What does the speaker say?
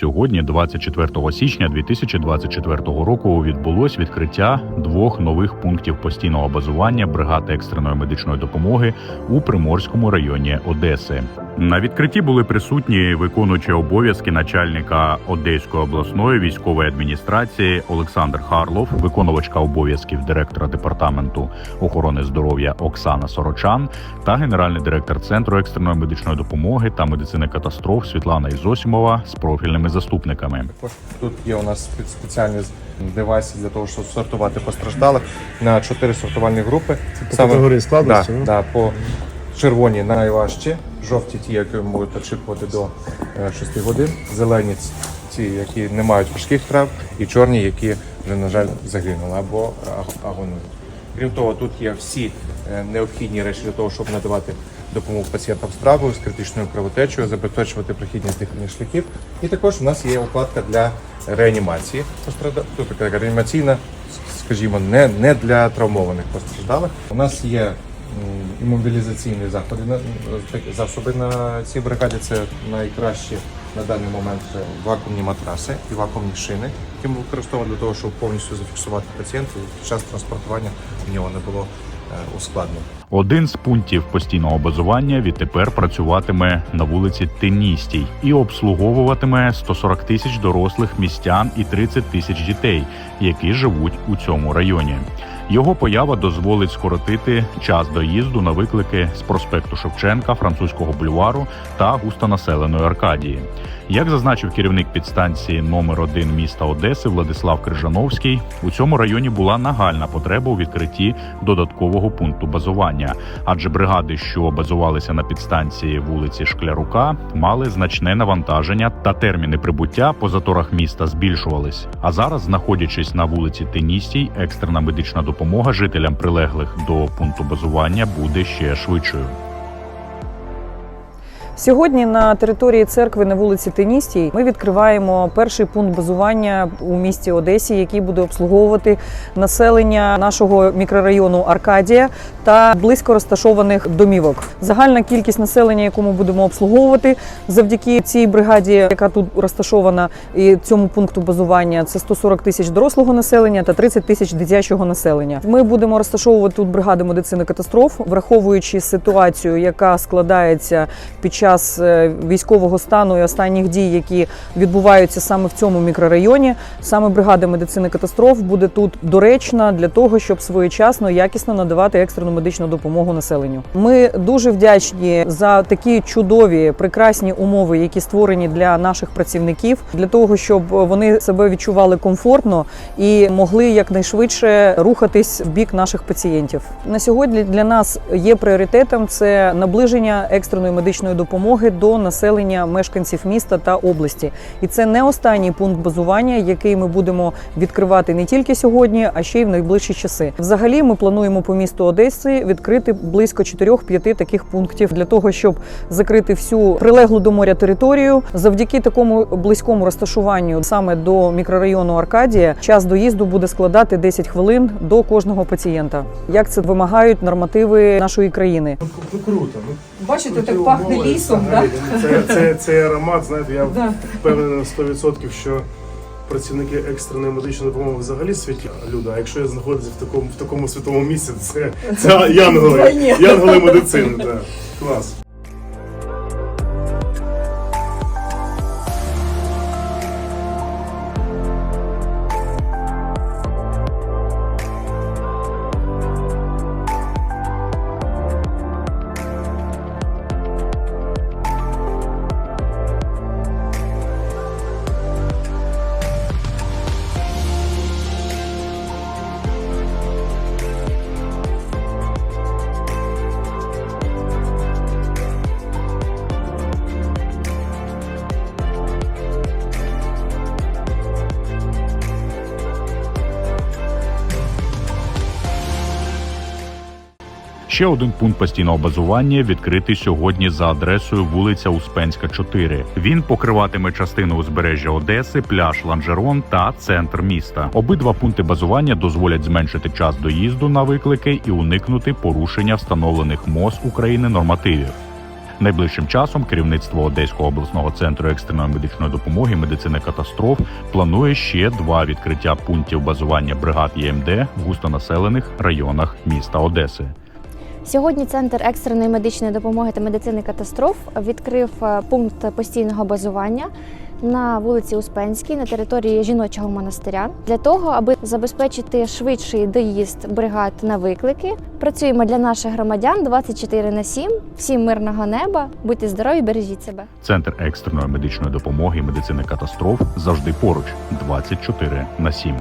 Сьогодні, 24 січня 2024 року, відбулось відкриття двох нових пунктів постійного базування бригади екстреної медичної допомоги у Приморському районі Одеси. На відкритті були присутні виконуючі обов'язки начальника Одеської обласної військової адміністрації Олександр Харлов, виконувачка обов'язків директора департаменту охорони здоров'я Оксана Сорочан та генеральний директор центру екстреної медичної допомоги та медицини катастроф Світлана Ізосімова з профільними заступниками. Тут є у нас спе- спеціальні девайси для того, щоб сортувати постраждалих на чотири сортувальні групи. по категорії складності, да, ну? да, по червоні найважчі, жовті ті, які можуть очікувати до 6 годин, зелені ті, які не мають важких трав, і чорні, які вже, на жаль, загинули або аг- агонують. Крім того, тут є всі е, необхідні речі для того, щоб надавати допомогу пацієнтам з травмою, з критичною кровотечею, забезпечувати прохідність дихальних шляхів. І також у нас є укладка для реанімації. Тут така реанімаційна, скажімо, не, не для травмованих постраждалих. У нас є м, імобілізаційні заходи на засоби на цій бригаді. Це найкращі на даний момент вакуумні матраси і вакуумні шини, які ми використовуємо для того, щоб повністю зафіксувати пацієнта і під час транспортування в нього не було е, ускладнень. Один з пунктів постійного базування відтепер працюватиме на вулиці Теністій і обслуговуватиме 140 тисяч дорослих містян і 30 тисяч дітей, які живуть у цьому районі. Його поява дозволить скоротити час доїзду на виклики з проспекту Шевченка, французького бульвару та густонаселеної Аркадії. Як зазначив керівник підстанції номер 1 міста Одеси Владислав Крижановський, у цьому районі була нагальна потреба у відкритті додаткового пункту базування, адже бригади, що базувалися на підстанції вулиці Шклярука, мали значне навантаження та терміни прибуття по заторах міста збільшувались. А зараз, знаходячись на вулиці Теністій, екстрена медична допомога жителям прилеглих до пункту базування буде ще швидшою. Сьогодні на території церкви на вулиці Теністій ми відкриваємо перший пункт базування у місті Одесі, який буде обслуговувати населення нашого мікрорайону Аркадія та близько розташованих домівок. Загальна кількість населення, яку ми будемо обслуговувати завдяки цій бригаді, яка тут розташована, і цьому пункту базування, це 140 тисяч дорослого населення та 30 тисяч дитячого населення. Ми будемо розташовувати тут бригади медицини катастроф, враховуючи ситуацію, яка складається під час е, військового стану і останніх дій, які відбуваються саме в цьому мікрорайоні. Саме бригада медицини катастроф буде тут доречна для того, щоб своєчасно якісно надавати екстрену медичну допомогу населенню. Ми дуже вдячні за такі чудові прекрасні умови, які створені для наших працівників, для того, щоб вони себе відчували комфортно і могли якнайшвидше рухатись в бік наших пацієнтів. На сьогодні для нас є пріоритетом це наближення екстреної медичної допомоги до населення мешканців міста та області. І це не останній пункт базування, який ми будемо відкривати не тільки сьогодні, а ще й в найближчі часи. Взагалі, ми плануємо по місту Одеси відкрити близько 4-5 таких пунктів для того, щоб закрити всю прилеглу до моря територію. Завдяки такому близькому розташуванню саме до мікрорайону Аркадія, час доїзду буде складати 10 хвилин до кожного пацієнта. Як це вимагають нормативи нашої країни? Ну круто. Ну, Бачите, так пахне умови лісом, да? Це, це, це аромат, знаєте, я Да. впевнений на 100%, що працівники екстреної медичної допомоги взагалі святі люди. А якщо я знаходжуся в такому в такому святому місці, це, це янголи. Янголи медицини, Да. Клас. Ще один пункт постійного базування відкритий сьогодні за адресою вулиця Успенська, 4. Він покриватиме частину узбережжя Одеси, пляж Ланжерон та центр міста. Обидва пункти базування дозволять зменшити час доїзду на виклики і уникнути порушення встановлених МОЗ України нормативів. Найближчим часом керівництво Одеського обласного центру екстреної медичної допомоги медицини катастроф планує ще два відкриття пунктів базування бригад ЄМД в густонаселених районах міста Одеси. Сьогодні центр екстреної медичної допомоги та медицини катастроф відкрив е, пункт постійного базування на вулиці Успенській на території жіночого монастиря для того, аби забезпечити швидший доїзд бригад на виклики. Працюємо для наших громадян 24 на 7. Всім мирного неба, будьте здорові, бережіть себе. Центр екстреної медичної допомоги і медицини катастроф завжди поруч 24 на 7.